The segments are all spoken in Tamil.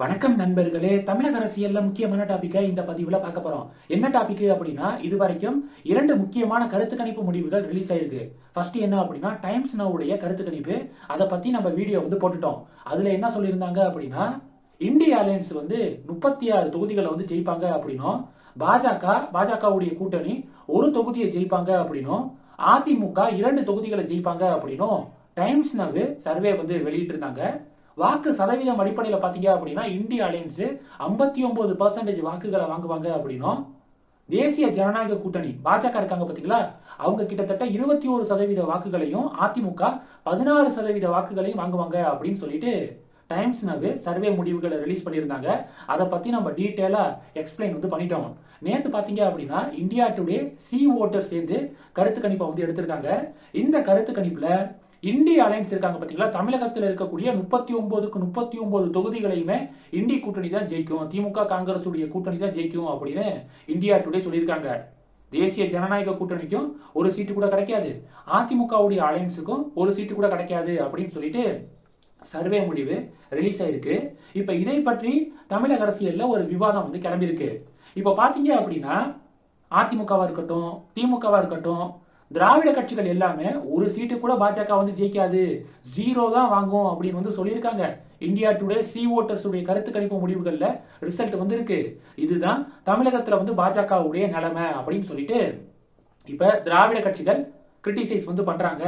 வணக்கம் நண்பர்களே தமிழக அரசியல்ல முக்கியமான டாபிக்கை இந்த பதிவுல பார்க்க போறோம். என்ன டாபிக் அப்படின்னா இது வரைக்கும் இரண்டு முக்கியமான கருத்து கணிப்பு முடிவுகள் ரிலீஸ் ஆயிருக்கு. ஃபர்ஸ்ட் என்ன அப்படின்னா டைம்ஸ் நவுடைய கருத்து கணிப்பு. அதை பத்தி நம்ம வீடியோ வந்து போட்டுட்டோம். அதுல என்ன சொல்லியிருந்தாங்க அப்படின்னா இந்திய அலையன்ஸ் வந்து முப்பத்தி ஆறு தொகுதிகளை வந்து ஜெயிப்பாங்க அப்படின்னும் பாஜக பாஜகவுடைய கூட்டணி ஒரு தொகுதியை ஜெயிப்பாங்க அப்படின்னும் அதிமுக இரண்டு தொகுதிகளை ஜெயிப்பாங்க அப்படின்னும் டைம்ஸ் நவ் சர்வே வந்து வெளியிட்டிருந்தாங்க. வாக்கு சதவீதம் அடிப்படையில் பார்த்தீங்க அப்படின்னா இந்திய அலையன்ஸு ஐம்பத்தி ஒன்பது பர்சன்டேஜ் வாக்குகளை வாங்குவாங்க அப்படின்னும் தேசிய ஜனநாயக கூட்டணி பாஜக இருக்காங்க பார்த்தீங்களா அவங்க கிட்டத்தட்ட இருபத்தி ஒரு சதவீத வாக்குகளையும் அதிமுக பதினாறு சதவீத வாக்குகளையும் வாங்குவாங்க அப்படின்னு சொல்லிட்டு டைம்ஸ் நவு சர்வே முடிவுகளை ரிலீஸ் பண்ணியிருந்தாங்க. அதை பற்றி நம்ம டீட்டெயிலாக எக்ஸ்பிளைன் வந்து பண்ணிட்டோம். நேற்று பார்த்தீங்க அப்படின்னா இந்தியா டுடே சி ஓட்டர் சேர்ந்து கருத்து கணிப்பை வந்து எடுத்திருக்காங்க. இந்த கருத்து கணிப்பில் இந்திய அலைன்ஸ் இருக்காங்க பார்த்தீங்களா தமிழகத்தில் இருக்கக்கூடிய முப்பத்தி ஒன்பதுக்கு முப்பத்தி ஒன்பது தொகுதிகளையுமே இந்தி கூட்டணி தான் ஜெயிக்கும். திமுக காங்கிரஸ் உடைய கூட்டணி தான் ஜெயிக்கும் அப்படின்னு இந்தியா டுடே சொல்லியிருக்காங்க. தேசிய ஜனநாயக கூட்டணிக்கும் ஒரு சீட்டு கூட கிடைக்காது. அதிமுகவுடைய அலையன்ஸுக்கும் ஒரு சீட்டு கூட கிடைக்காது அப்படின்னு சொல்லிட்டு சர்வே முடிவு ரிலீஸ் ஆயிருக்கு. இப்போ இதை பற்றி தமிழக அரசியல்ல ஒரு விவாதம் வந்து கிளம்பியிருக்கு. இப்போ பார்த்தீங்க அப்படின்னா அதிமுகவா இருக்கட்டும் திமுகவா இருக்கட்டும் திராவிட கட்சிகள் எல்லாமே ஒரு சீட்டு கூட பாஜக வந்து ஜெயிக்காது ஜீரோ தான் வாங்கும் அப்படின்னு வந்து சொல்லியிருக்காங்க. இந்தியா டுடே சி ஓட்டர்ஸ் உடைய கருத்து கணிப்பு முடிவுகளில் ரிசல்ட் வந்து இருக்கு இதுதான் தமிழகத்துல வந்து பாஜகவுடைய நிலைமை அப்படின்னு சொல்லிட்டு இப்ப திராவிட கட்சிகள் கிரிட்டிசைஸ் வந்து பண்ணுறாங்க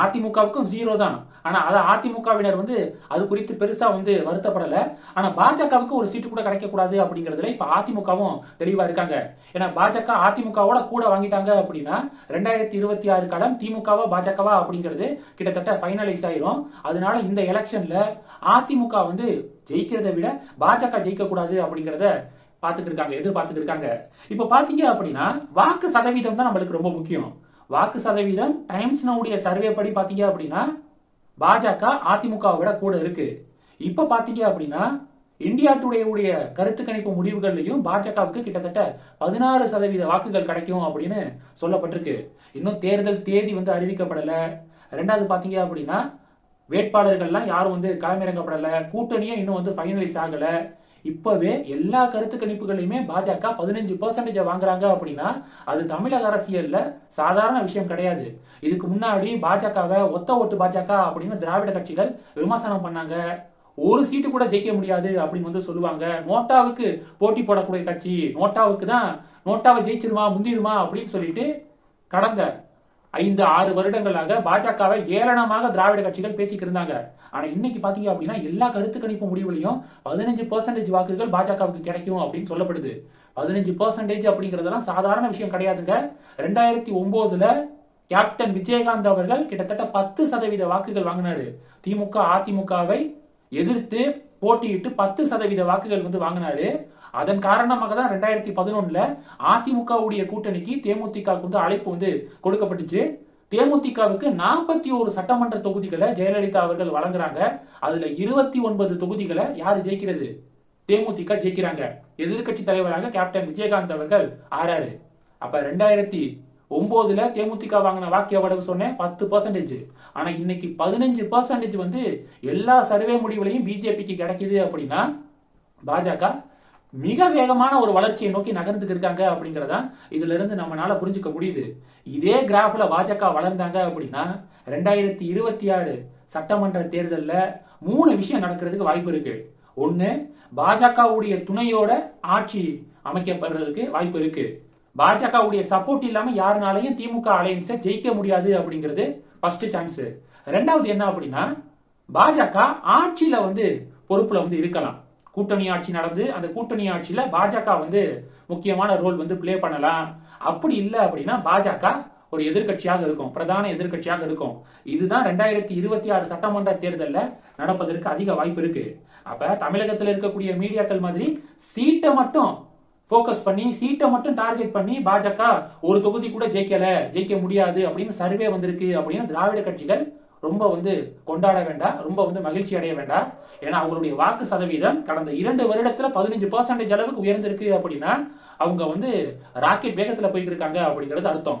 அதிமுகவுக்கும் ஜீரோ தான். ஆனால் அதை அதிமுகவினர் வந்து அது குறித்து பெருசாக வந்து வருத்தப்படலை. ஆனால் பாஜகவுக்கு ஒரு சீட்டு கூட கிடைக்கக்கூடாது அப்படிங்கிறதுல அப்படிங்கறதுல அதிமுகவும் தெளிவாக இருக்காங்க. ஏன்னா பாஜக அதிமுகவோட கூட வாங்கிட்டாங்க அப்படின்னா ரெண்டாயிரத்தி இருபத்தி ஆறு காலம் திமுகவா பாஜகவா அப்படிங்கிறது கிட்டத்தட்ட ஃபைனலைஸ் ஆயிரும். அதனால இந்த எலெக்ஷனில் அதிமுக வந்து ஜெயிக்கிறதை விட பாஜக ஜெயிக்கக்கூடாது அப்படிங்கிறத பார்த்துக்கிருக்காங்க பார்த்துட்டு இருக்காங்க. இப்போ பார்த்தீங்க அப்படின்னா வாக்கு சதவீதம் தான் நம்மளுக்கு ரொம்ப முக்கியம். வாக்கு சதவீதம் டைம்ஸ் நவுடைய சர்வே படி பார்த்தீங்க அப்படின்னா பாஜக அதிமுகவை விட கூட இருக்கு. இப்ப பாத்தீங்க அப்படின்னா இந்தியா டுடேவுடைய உடைய கருத்து கணிப்பு முடிவுகள்லையும் பாஜகவுக்கு கிட்டத்தட்ட பதினாறு சதவீத வாக்குகள் கிடைக்கும் அப்படின்னு சொல்லப்பட்டிருக்கு. இன்னும் தேர்தல் தேதி வந்து அறிவிக்கப்படல. ரெண்டாவது பாத்தீங்க அப்படின்னா வேட்பாளர்கள்லாம் யாரும் வந்து களமிறங்கப்படலை. கூட்டணியும் இன்னும் வந்து ஃபைனலைஸ் ஆகலை. இப்பவே எல்லா கருத்து கணிப்புகளையுமே பாஜக பதினஞ்சு பர்சன்டேஜ் வாங்குறாங்க அப்படின்னா அது தமிழக அரசியல்ல சாதாரண விஷயம் கிடையாது. இதுக்கு முன்னாடி பாஜகவை ஒத்த ஓட்டு பாஜக அப்படின்னு திராவிட கட்சிகள் விமர்சனம் பண்ணாங்க. ஒரு சீட்டு கூட ஜெயிக்க முடியாது அப்படின்னு வந்து சொல்லுவாங்க. நோட்டாவுக்கு போட்டி போடக்கூடிய கட்சி நோட்டாவுக்கு தான் நோட்டாவை ஜெயிச்சிருமா முந்திருமா அப்படின்னு சொல்லிட்டு கடந்த ஐந்து ஆறு வருடங்களாக பாஜகவை ஏளனமாக திராவிட கட்சிகள் பேசிக்கிட்டு ஆனால் இன்னைக்கு பார்த்தீங்க அப்படின்னா எல்லா கருத்து கணிப்பு முடிவுலையும் பதினஞ்சு பர்சன்டேஜ் வாக்குகள் பாஜகவுக்கு கிடைக்கும் அப்படின்னு சொல்லப்படுது. பதினஞ்சு பர்சன்டேஜ் அப்படிங்கிறதெல்லாம் சாதாரண விஷயம் கிடையாதுங்க. ரெண்டாயிரத்தி ஒன்பதுல கேப்டன் விஜயகாந்த் அவர்கள் கிட்டத்தட்ட பத்து சதவீத வாக்குகள் வாங்கினாரு. திமுக அதிமுகவை எதிர்த்து போட்டியிட்டு பத்து சதவீத வாக்குகள் வந்து வாங்கினாரு. அதன் காரணமாக தான் ரெண்டாயிரத்தி பதினொன்னுல அதிமுகவுடைய கூட்டணிக்கு தேமுதிகவுக்கு வந்து அழைப்பு வந்து கொடுக்கப்பட்டுச்சு. தேமுதிகவுக்கு நாற்பத்தி ஒரு சட்டமன்ற தொகுதிகளை ஜெயலலிதா அவர்கள் வழங்குறாங்க. அதுல இருபத்தி ஒன்பது தொகுதிகளை யாரு ஜெயிக்கிறது? தேமுதிக ஜெயிக்கிறாங்க. எதிர்க்கட்சி தலைவராக கேப்டன் விஜயகாந்த் அவர்கள் ஆறாரு. அப்ப ரெண்டாயிரத்தி ஒன்பதுல தேமுதிக வாங்கின வாக்கு எவ்வளவு சொன்னேன்? பத்து பர்சன்டேஜ் ஆனா இன்னைக்கு பதினஞ்சு பர்சன்டேஜ் வந்து எல்லா சர்வே முடிவுலையும் பிஜேபிக்கு கிடைக்குது அப்படின்னா பாஜக மிக வேகமான ஒரு வளர்ச்சியை நோக்கி நகர்ந்துட்டு இருக்காங்க அப்படிங்கறத இதுல இருந்து நம்மளால புரிஞ்சுக்க முடியுது. இதே கிராஃப்ல பாஜக வளர்ந்தாங்க அப்படின்னா ரெண்டாயிரத்தி இருபத்தி ஆறு சட்டமன்ற தேர்தலில் மூணு விஷயம் நடக்கிறதுக்கு வாய்ப்பு இருக்கு. ஒன்று பாஜகவுடைய துணையோட ஆட்சி அமைக்கப்படுறதுக்கு வாய்ப்பு இருக்கு. பாஜகவுடைய சப்போர்ட் இல்லாமல் யாருனாலையும் திமுக அலையன்ஸை ஜெயிக்க முடியாது அப்படிங்கிறது ஃபர்ஸ்ட் சான்ஸ் ரெண்டாவது என்ன அப்படின்னா பாஜக ஆட்சியில் வந்து பொறுப்பில் வந்து இருக்கலாம். கூட்டணி ஆட்சி நடந்து அந்த கூட்டணி ஆட்சியில் பாஜக வந்து முக்கியமான ரோல் வந்து ப்ளே பண்ணலாம். அப்படி இல்லை அப்படின்னா பாஜக ஒரு எதிர்க்கட்சியாக இருக்கும் பிரதான எதிர்க்கட்சியாக இருக்கும். இதுதான் ரெண்டாயிரத்தி இருபத்தி ஆறு சட்டமன்ற தேர்தலில் நடப்பதற்கு அதிக வாய்ப்பு இருக்கு. அப்ப தமிழகத்தில் இருக்கக்கூடிய மீடியாக்கள் மாதிரி சீட்டை மட்டும் ஃபோக்கஸ் பண்ணி சீட்டை மட்டும் டார்கெட் பண்ணி பாஜக ஒரு தொகுதி கூட ஜெயிக்கல ஜெயிக்க முடியாது அப்படின்னு சர்வே வந்திருக்கு அப்படின்னு திராவிட கட்சிகள் ரொம்ப வந்து கொண்டாட வேண்டாம் ரொம்ப வந்து மகிழ்ச்சி அடைய வேண்டாம். ஏன்னா அவங்களுடைய வாக்கு சதவீதம் கடந்த இரண்டு வருடத்தில் பதினஞ்சு பர்சன்டேஜ் அளவுக்கு உயர்ந்திருக்கு அப்படின்னா அவங்க வந்து ராக்கெட் வேகத்தில் போயிட்டு இருக்காங்க அப்படிங்கிறது அர்த்தம்.